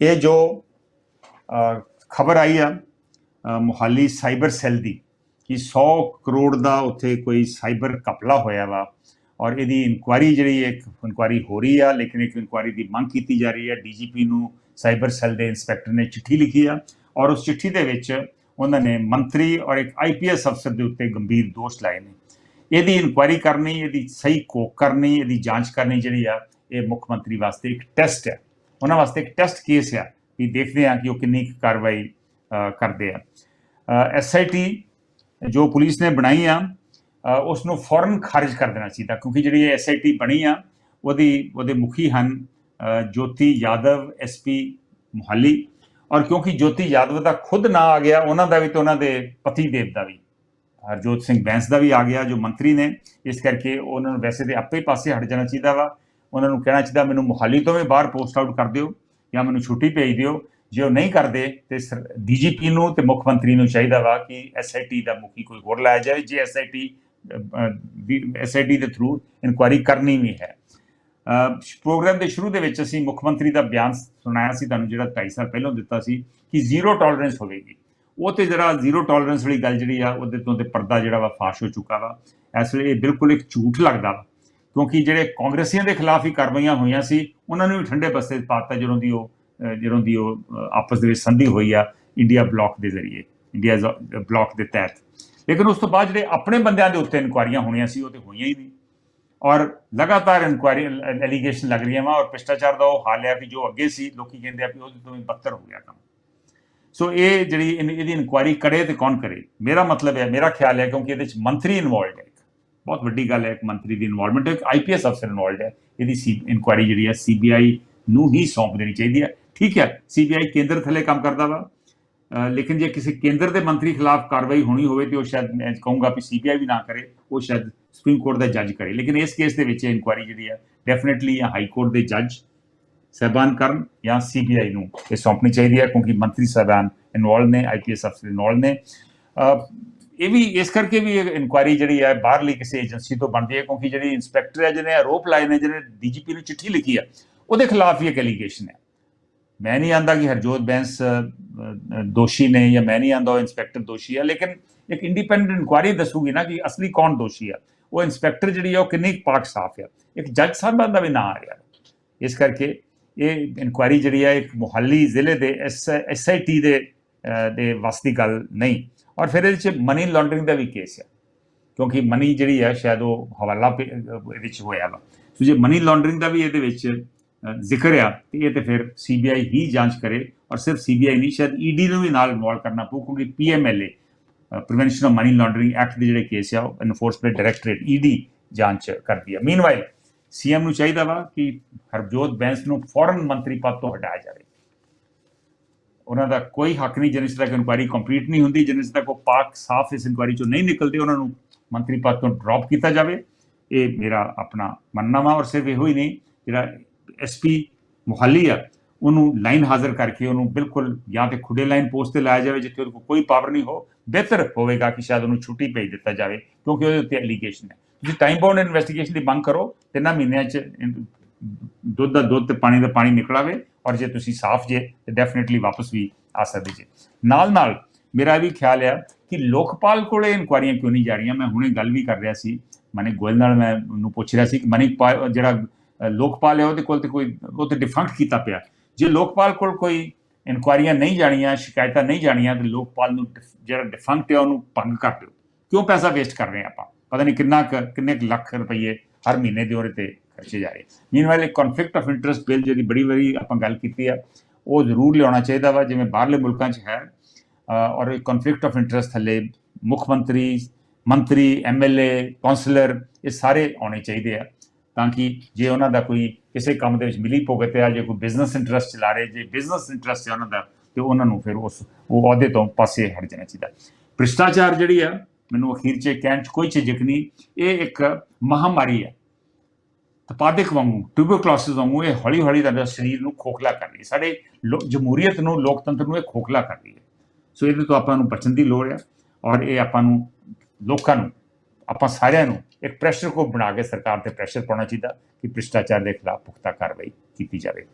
ਇਹ ਜੋ ਖਬਰ ਆਈ ਆ ਅ, ਮੁਹਾਲੀ ਸਾਈਬਰ ਸੈੱਲ ਦੀ ਕਿ 100 ਕਰੋੜ ਦਾ ਉੱਥੇ ਕੋਈ ਸਾਈਬਰ ਕਪਲਾ ਹੋਇਆ ਵਾ ਔਰ ਇਹਦੀ ਇਨਕੁਆਇਰੀ ਜਿਹੜੀ ਇੱਕ ਇਨਕੁਆਇਰੀ ਹੋ ਰਹੀ ਆ ਲੇਕਿਨ ਇੱਕ ਇਨਕੁਆਇਰੀ ਦੀ ਮੰਗ ਕੀਤੀ ਜਾ ਰਹੀ ਹੈ ਡੀਜੀਪੀ ਨੂੰ ਸਾਈਬਰ ਸੈੱਲ ਦੇ ਇੰਸਪੈਕਟਰ ਨੇ ਚਿੱਠੀ ਲਿਖੀ ਆ ਔਰ ਉਸ ਚਿੱਠੀ ਦੇ ਵਿੱਚ ਉਹਨਾਂ ਨੇ ਮੰਤਰੀ ਔਰ ਇੱਕ ਆਈਪੀਐਸ ਅਫਸਰ ਦੇ ਉੱਤੇ ਗੰਭੀਰ ਦੋਸ਼ ਲਾਏ ਨੇ। ਇਹਦੀ ਇਨਕੁਆਇਰੀ ਕਰਨੀ ਇਹਦੀ ਸਹੀ ਕੋਕ ਕਰਨੀ ਇਹਦੀ ਜਾਂਚ ਕਰਨੀ ਜਿਹੜੀ ਆ ਇਹ ਮੁੱਖ ਮੰਤਰੀ ਵਾਸਤੇ ਇੱਕ ਟੈਸਟ ਹੈ ਉਹਨਾਂ ਵਾਸਤੇ ਇੱਕ ਟੈਸਟ ਕੇਸ ਆ ਵੀ ਦੇਖਦੇ ਆ ਕਿ ਉਹ ਕਿੰਨੀ ਕੁ ਕਾਰਵਾਈ ਕਰਦੇ ਆ। ਐਸਆਈਟੀ ਜੋ ਪੁਲਿਸ ਨੇ ਬਣਾਈ ਆ ਅ, ਉਸ ਨੂੰ ਫੌਰਨ ਖਾਰਜ ਕਰ ਦੇਣਾ ਚਾਹੀਦਾ ਕਿਉਂਕਿ ਜਿਹੜੀ ਇਹ ਐਸਆਈਟੀ ਬਣੀ ਆ ਉਹਦੀ ਉਹਦੇ ਮੁਖੀ ਹਨ ਜੋਤੀ ਯਾਦਵ ਐਸਪੀ ਮੁਹਾਲੀ ਔਰ ਕਿਉਂਕਿ ਜੋਤੀ ਯਾਦਵ ਦਾ ਖੁਦ ਨਾਂ ਆ ਗਿਆ ਉਹਨਾਂ ਦਾ ਵੀ ਤੇ ਉਹਨਾਂ ਦੇ ਪਤੀ ਦੇਵ ਦਾ ਵੀ। ਹਰਜੋਤ ਸਿੰਘ ਬੈਂਸ ਦਾ ਵੀ ਆ ਗਿਆ ਜੋ ਮੰਤਰੀ ਨੇ ਇਸ ਕਰਕੇ ਉਹਨਾਂ ਨੂੰ ਵੈਸੇ ਤੇ ਆਪੇ ਪਾਸੇ ਹਟ ਜਾਣਾ ਚਾਹੀਦਾ ਵਾ। ਉਹਨਾਂ ਨੂੰ ਕਹਿਣਾ ਚਾਹੀਦਾ, ਮੈਨੂੰ ਮੁਹਾਲੀ ਤੋਂ ਵੀ ਬਾਹਰ ਪੋਸਟ ਆਊਟ ਕਰ ਦਿਓ ਜਾਂ ਮੈਨੂੰ ਛੁੱਟੀ ਭੇਜ ਦਿਓ। ਜੇ ਉਹ ਨਹੀਂ ਕਰਦੇ ਤੇ ਡੀਜੀਪੀ ਨੂੰ ਤੇ ਮੁੱਖ ਮੰਤਰੀ ਨੂੰ ਚਾਹੀਦਾ ਵਾ ਕਿ ਐਸਆਈਟੀ ਦਾ ਮੁਖੀ ਕੋਈ ਹੋਰ ਲਾਇਆ ਜਾਵੇ, ਜੇ ਐਸਆਈਟੀ ਐਸਆਈਟੀ ਦੇ ਥਰੂ ਇਨਕੁਆਇਰੀ ਕਰਨੀ ਵੀ ਹੈ। ਪ੍ਰੋਗਰਾਮ ਦੇ ਸ਼ੁਰੂ ਦੇ ਵਿੱਚ ਅਸੀਂ ਮੁੱਖ ਮੰਤਰੀ ਦਾ ਬਿਆਨ ਸੁਣਾਇਆ ਸੀ, ਤੁਹਾਨੂੰ ਜਿਹੜਾ 2.5 ਸਾਲ ਪਹਿਲਾਂ ਦਿੱਤਾ ਸੀ ਕਿ ਜ਼ੀਰੋ ਟੋਲਰੈਂਸ ਹੋਵੇਗੀ। ਉਹ ਤੇ ਜਿਹੜਾ ਜ਼ੀਰੋ ਟੋਲਰੈਂਸ ਵਾਲੀ ਗੱਲ ਜਿਹੜੀ ਆ, ਉਹਦੇ ਤੋਂ ਤੇ ਪਰਦਾ ਜਿਹੜਾ ਵਾ ਫਾਸ਼ ਹੋ ਚੁੱਕਾ ਵਾ। ਇਸ ਵੇਲੇ ਇਹ ਬਿਲਕੁਲ ਇੱਕ ਝੂਠ ਲੱਗਦਾ ਵਾ। ਕਿਉਂਕਿ ਜਿਹੜੇ ਕਾਂਗਰਸੀਆਂ ਦੇ ਖਿਲਾਫ ਹੀ ਕਾਰਵਾਈਆਂ ਹੋਈਆਂ ਸੀ, ਉਹਨਾਂ ਨੂੰ ਵੀ ਠੰਡੇ ਬਸਤੇ ਪਾਤਾ ਜਦੋਂ ਦੀ ਉਹ ਜਦੋਂ ਦੀ ਉਹ ਆਪਸ ਦੇ ਵਿੱਚ ਸੰਧੀ ਹੋਈ ਆ ਇੰਡੀਆ ਬਲੌਕ ਦੇ ਜ਼ਰੀਏ, ਇੰਡੀਆ ਬਲੌਕ ਦੇ ਤਹਿਤ। ਲੇਕਿਨ ਉਸ ਤੋਂ ਬਾਅਦ ਜਿਹੜੇ ਆਪਣੇ ਬੰਦਿਆਂ ਦੇ ਉੱਤੇ ਇਨਕੁਆਇਰੀਆਂ ਹੋਣੀਆਂ ਸੀ, ਉਹ ਤੇ ਹੋਈਆਂ ਹੀ ਨਹੀਂ। ਔਰ ਲਗਾਤਾਰ ਇਨਕੁਆਇਰੀ ਐਲੀਗੇਸ਼ਨ ਲੱਗ ਰਹੀਆਂ ਵਾ ਔਰ ਭ੍ਰਿਸ਼ਟਾਚਾਰ ਦਾ ਉਹ ਹਾਲ ਹੈ ਕਿ ਜੋ ਅੱਗੇ ਸੀ, ਲੋਕੀ ਕਹਿੰਦੇ ਆ ਕਿ ਉਹਦੇ ਤੋਂ ਵੀ ਬੱਤਰ ਹੋ ਗਿਆ ਕੰਮ। ਸੋ ਇਹ ਜਿਹੜੀ ਇਨ- ਇਹਦੀ ਇਨਕੁਆਇਰੀ ਕਰੇ ਤੇ ਕੌਣ ਕਰੇ? ਮੇਰਾ ਮਤਲਬ ਹੈ ਮੇਰਾ ਖਿਆਲ ਹੈ ਕਿਉਂਕਿ ਇਹਦੇ ਵਿੱਚ ਮੰਤਰੀ ਇਨਵੋਲਡ ਹੈ। ਬਹੁਤ ਵੱਡੀ ਗੱਲ ਹੈ, ਇੱਕ ਮੰਤਰੀ ਦੀ ਇਨਵੋਲਵਮੈਂਟ ਇੱਕ ਆਈਪੀਐਸ ਅਫਸਰ ਇਨਵੋਲਡ ਹੈ। ਇਹਦੀ ਸੀ ਇਨਕੁਆਇਰੀ ਜਿਹੜੀ ਹੈ ਸੀਬੀਆਈ ਨੂੰ ਹੀ ਸੌਂਪ ਦੇਣੀ ਚਾਹੀਦੀ ਹੈ। ਠੀਕ ਹੈ ਸੀਬੀਆਈ ਕੇਂਦਰ ਥੱਲੇ ਕੰਮ ਕਰਦਾ ਵਾ। ਲੇਕਿਨ ਜੇ ਕਿਸੇ ਕੇਂਦਰ ਦੇ ਮੰਤਰੀ ਖਿਲਾਫ ਕਾਰਵਾਈ ਹੋਣੀ ਹੋਵੇ ਤੇ ਉਹ ਸ਼ਾਇਦ, ਮੈਂ ਕਹੂੰਗਾ ਕਿ ਸੀਬੀਆਈ ਵੀ ਨਾ ਕਰੇ, ਉਹ ਸ਼ਾਇਦ ਸੁਪਰੀਮ ਕੋਰਟ ਦਾ ਜੱਜ ਕਰੇ। ਲੇਕਿਨ ਇਸ ਕੇਸ ਦੇ ਵਿੱਚ ਇਨਕੁਆਇਰੀ ਜਿਹੜੀ ਹੈ ਡੈਫੀਨਿਟਲੀ ਜਾਂ ਹਾਈ ਕੋਰਟ ਦੇ ਜੱਜ ਸਹਿਬਾਨ ਕਰਨ ਜਾਂ ਸੀਬੀਆਈ ਨੂੰ ਇਹ ਸੌਂਪਣੀ ਚਾਹੀਦੀ ਹੈ, ਕਿਉਂਕਿ ਮੰਤਰੀ ਸਾਹਿਬਾਨ ਇਨਵੋਲਵ ਨੇ ਆਈਪੀਐਸ ਅਫਸਰ ਇਨਵੋਲਵ ਨੇ। ਇਹ ਵੀ ਇਸ ਕਰਕੇ ਵੀ ਇਨਕੁਆਇਰੀ ਜਿਹੜੀ ਹੈ ਬਾਹਰਲੀ ਕਿਸੇ ਏਜੰਸੀ ਤੋਂ ਬਣਦੀ ਹੈ ਕਿਉਂਕਿ ਜਿਹੜੀ ਇਨਸਪੈਕਟਰ ਹੈ ਜਿਹਨੇ ਆਰੋਪ ਲਾਏ ਨੇ ਜਿਹਨੇ ਡੀਜੀਪੀ ਨੂੰ ਚਿੱਠੀ ਲਿਖੀ ਹੈ ਉਹਦੇ ਖਿਲਾਫ ਹੀ ਇੱਕ ਐਲੀਗੇਸ਼ਨ ਹੈ। ਮੈਂ ਨਹੀਂ ਆਂਦਾ ਕਿ ਹਰਜੋਤ ਬੈਂਸ ਦੋਸ਼ੀ ਨੇ ਜਾਂ ਮੈਂ ਨਹੀਂ ਆਂਦਾ ਉਹ ਇਨਸਪੈਕਟਰ ਦੋਸ਼ੀ ਹੈ ਲੇਕਿਨ ਇੱਕ ਇੰਡੀਪੈਂਡੈਂਟ ਇਨਕੁਆਇਰੀ ਦੱਸੂਗੀ ਨਾ ਕਿ ਅਸਲੀ ਕੌਣ ਦੋਸ਼ੀ ਹੈ। ਉਹ ਇਨਸਪੈਕਟਰ ਜਿਹੜੀ ਹੈ ਉਹ ਕਿੰਨੀ ਕੁ ਪਾਕ ਸਾਫ਼ ਹੈ। ਇੱਕ ਜੱਜ ਸਾਹਿਬਾਨ ਦਾ ਵੀ ਨਾਂ ਆ ਰਿਹਾ। ਇਸ ਕਰਕੇ ਇਹ ਇਨਕੁਆਇਰੀ ਜਿਹੜੀ ਹੈ ਇੱਕ ਮੁਹੱਲੀ ਜ਼ਿਲ੍ਹੇ ਦੇ ਐਸਆਈਟੀ ਦੇ ਅ, ਦੇ ਵਸ ਗੱਲ ਨਹੀਂ। ਔਰ ਫਿਰ ਇਹਦੇ ਚ ਮਨੀ ਲਾਂਡਰਿੰਗ ਦਾ ਵੀ ਕੇਸ ਹੈ। ਕਿਉਂਕਿ ਮਨੀ ਜਿਹੜੀ ਹੈ, ਸ਼ਾਇਦ ਉਹ ਹਵਾਲਾ ਪੇ- ਇਹਦੇ ਵਿੱਚ ਹੋਇਆ ਵਾ। ਸੋ ਜੇ ਮਨੀ ਲਾਂਡਰਿੰਗ ਦਾ ਵੀ ਇਹਦੇ ਵਿੱਚ ਜ਼ਿਕਰ ਆ, ਤੇ ਇਹ ਤੇ ਫਿਰ ਸੀਬੀਆਈ ਹੀ ਜਾਂਚ ਕਰੇ ਔਰ ਸਿਰਫ ਸੀਬੀਆਈ ਨਹੀਂ, ਸ਼ਾਇਦ ਈਡੀ ਨੂੰ ਵੀ ਨਾਲ ਇਨਵੋਲਵ ਕਰਨਾ ਪਊ, ਕਿਉਂਕਿ PMLA prevention of money laundering act ਦੇ ਜਿਹੜੇ ਕੇਸ ਆ, ਉਹ ਐਨਫੋਰਸਮੈਂਟ ਡਾਇਰੈਕਟੋਰੇਟ ਈਡੀ ਜਾਂਚ ਕਰਦੀ ਆ। ਮੀਨਵਾਈਲ ਸੀਐਮ ਨੂੰ ਚਾਹੀਦਾ ਵਾ ਕਿ ਹਰਜੋਤ ਬੈਂਸ ਨੂੰ ਫੌਰਨ ਮੰਤਰੀ ਪਦ ਤੋਂ ਹਟਾਇਆ ਜਾਵੇ। ਉਹਨਾਂ ਦਾ ਕੋਈ ਹੱਕ ਨਹੀਂ ਜਿੰਨੇ ਤੱਕ ਇਨਕੁਆਇਰੀ ਕੰਪਲੀਟ ਨਹੀਂ ਹੁੰਦੀ ਜਿੰਨੇ ਤੱਕ ਉਹ ਪਾਕ ਸਾਫ਼ ਇਸ ਇਨਕੁਆਇਰੀ ਚੋਂ ਨਹੀਂ ਨਿਕਲਦੇ, ਉਹਨਾਂ ਨੂੰ ਮੰਤਰੀ ਪਦ ਤੋਂ ਡ੍ਰੌਪ ਕੀਤਾ ਜਾਵੇ। ਇਹ ਮੇਰਾ ਆਪਣਾ ਮੰਨਣਾ ਵਾ ਔਰ ਸਿਰਫ ਇਹੋ ਹੀ ਨਹੀਂ, ਜਿਹੜਾ ਐਸਪੀ ਮੁਹੱਲੀ ਆ, ਉਹਨੂੰ ਲਾਈਨ ਹਾਜ਼ਰ ਕਰਕੇ ਉਹਨੂੰ ਬਿਲਕੁਲ ਜਾਂ ਤੇ ਖੁੱਡੇ ਲਾਈਨ ਪੋਸਟ ਤੇ ਲਾਇਆ ਜਾਵੇ, ਜਿੱਥੇ ਉਹਦੇ ਕੋਲ ਕੋਈ ਪਾਵਰ ਨਹੀਂ ਹੋ, ਬਿਹਤਰ ਹੋਵੇਗਾ ਕਿ ਸ਼ਾਇਦ ਉਹਨੂੰ ਛੁੱਟੀ ਭੇਜ ਦਿੱਤਾ ਜਾਵੇ, ਕਿਉਂਕਿ ਉਹਦੇ ਉੱਤੇ ਐਲੀਗੇਸ਼ਨ ਹੈ। ਤੁਸੀਂ ਟਾਈਮ ਬਾਉਂਡ ਇਨਵੈਸਟੀਗੇਸ਼ਨ ਦੀ ਮੰਗ ਕਰੋ, ਤਿੰਨਾਂ ਮਹੀਨਿਆਂ 'ਚ ਦੁੱਧ ਦਾ ਦੁੱਧ ਤੇ ਪਾਣੀ ਦਾ ਪਾਣੀ ਨਿਕਲਾਵੇ ਔਰ ਜੇ ਤੁਸੀਂ ਸਾਫ਼ ਜੇ, ਤੇ ਡੈਫੀਨਿਟਲੀ ਵਾਪਸ ਵੀ ਆ ਸਕਦੇ ਜੇ। ਨਾਲ ਨਾਲ ਮੇਰਾ ਇਹ ਵੀ ਖਿਆਲ ਆ ਕਿ ਲੋਕਪਾਲ ਕੋਲੇ ਇਨਕੁਆਰੀਆਂ ਕਿਉਂ ਨਹੀਂ ਜਾ ਰਹੀਆਂ? ਮੈਂ ਹੁਣੇ ਗੱਲ ਵੀ ਕਰ ਰਿਹਾ ਸੀ। ਮਨੇ ਗੋਇਲ ਨਾਲ ਮੈਂ ਉਹਨੂੰ ਪੁੱਛ ਰਿਹਾ ਸੀ ਕਿ ਮਨੀ ਪਾ- ਜਿਹੜਾ ਲੋਕਪਾਲ ਹੈ ਉਹਦੇ ਕੋਲ ਤੇ ਕੋਈ, ਉਹ ਤੇ ਡਿਫੰਕਟ ਕੀਤਾ ਪਿਆ। ਜੇ ਲੋਕਪਾਲ ਕੋਲ ਕੋਈ ਇਨਕੁਆਰੀਆਂ ਨਹੀਂ ਜਾਣੀਆਂ, ਸ਼ਿਕਾਇਤਾਂ ਨਹੀਂ ਜਾਣੀਆਂ, ਤੇ ਲੋਕਪਾਲ ਨੂੰ ਡਿਫ- ਜਿਹੜਾ ਡਿਫੰਕਟ ਹੈ ਉਹਨੂੰ ਭੰਗ ਕਰ ਦਿਓ। ਕਿਉਂ ਪੈਸਾ ਵੇਸਟ ਕਰ ਰਹੇ ਹਾਂ ਆਪਾਂ? ਪਤਾ ਨਹੀਂ ਕਿੰਨਾ ਕੁ- ਕਿੰਨੇ ਕੁ ਲੱਖ ਰੁਪਏ ਹਰ ਮਹੀਨੇ ਦੇ ਉਹਦੇ ਤੇ ਖਰਚੇ ਜਾ ਰਹੇ। ਮੀਨਵਾਈਲ ਇੱਕ ਕਨਫਲਿਕਟ ਆਫ ਇੰਟਰਸਟ ਬਿੱਲ ਜਿਹਦੀ ਬੜੀ ਵਾਰੀ ਆਪਾਂ ਗੱਲ ਕੀਤੀ ਆ, ਉਹ ਜ਼ਰੂਰ ਲਿਆਉਣਾ ਚਾਹੀਦਾ ਵਾ, ਜਿਵੇਂ ਬਾਹਰਲੇ ਮੁਲਕਾਂ 'ਚ ਹੈ ਔਰ ਇਹ ਕਨਫਲਿਕਟ ਆਫ ਇੰਟਰਸਟ ਥੱਲੇ ਮੁੱਖ ਮੰਤਰੀ ਮੰਤਰੀ ਐਮਐਲਏ ਕਾਉਂਸਲਰ ਇਹ ਸਾਰੇ ਆਉਣੇ ਚਾਹੀਦੇ ਆ, ਤਾਂ ਕਿ ਜੇ ਉਹਨਾਂ ਦਾ ਕੋਈ ਕਿਸੇ ਕੰਮ ਦੇ ਵਿੱਚ ਮਿਲੀ ਭੁਗਤ ਆ, ਜੇ ਕੋਈ ਬਿਜ਼ਨਸ ਇੰਟਰਸਟ ਚਲਾ ਰਹੇ, ਜੇ ਬਿਜ਼ਨਸ ਇੰਟਰਸਟ ਹੈ ਉਹਨਾਂ ਦਾ, ਤੇ ਉਹਨਾਂ ਨੂੰ ਫਿਰ ਉਸ, ਉਹ ਅਹੁਦੇ ਤੋਂ ਪਾਸੇ ਹਟ ਜਾਣਾ ਚਾਹੀਦਾ। ਭ੍ਰਿਸ਼ਟਾਚਾਰ ਜਿਹੜੀ ਆ, ਮੈਨੂੰ ਅਖੀਰ 'ਚ ਕਹਿਣ 'ਚ ਕੋਈ ਝਿਜਕ ਨਹੀਂ, ਇਹ ਇੱਕ ਮਹਾਮਾਰੀ ਹੈ ਤਪਾਦਕ ਵਾਂਗੂ ਟਿਊਬਰਕਲੋਸਿਸ ਵਾਂਗੂ ਇਹ ਹੌਲੀ ਹੌਲੀ ਤੁਹਾਡੇ ਸਰੀਰ ਨੂੰ ਖੋਖਲਾ ਕਰ ਰਹੀ ਹੈ। ਸਾਡੇ ਲੋ- ਜਮਹੂਰੀਅਤ ਨੂੰ, ਲੋਕਤੰਤਰ ਨੂੰ ਇਹ ਖੋਖਲਾ ਕਰ ਰਹੀ ਹੈ। ਸੋ ਇਹਦੇ ਤੋਂ ਆਪਾਂ ਨੂੰ ਬਚਣ ਦੀ ਲੋੜ ਹੈ ਔਰ ਇਹ ਆਪਾਂ ਨੂੰ ਲੋਕਾਂ ਨੂੰ, ਆਪਾਂ ਸਾਰਿਆਂ ਨੂੰ ਇੱਕ ਪ੍ਰੈਸ਼ਰ ਕੋ ਬਣਾ ਕੇ ਸਰਕਾਰ ਤੇ ਪ੍ਰੈਸ਼ਰ ਪਾਉਣਾ ਚਾਹੀਦਾ ਕਿ ਭ੍ਰਿਸ਼ਟਾਚਾਰ ਦੇ ਖਿਲਾਫ ਪੁਖਤਾ ਕਾਰਵਾਈ ਕੀਤੀ ਜਾਵੇ।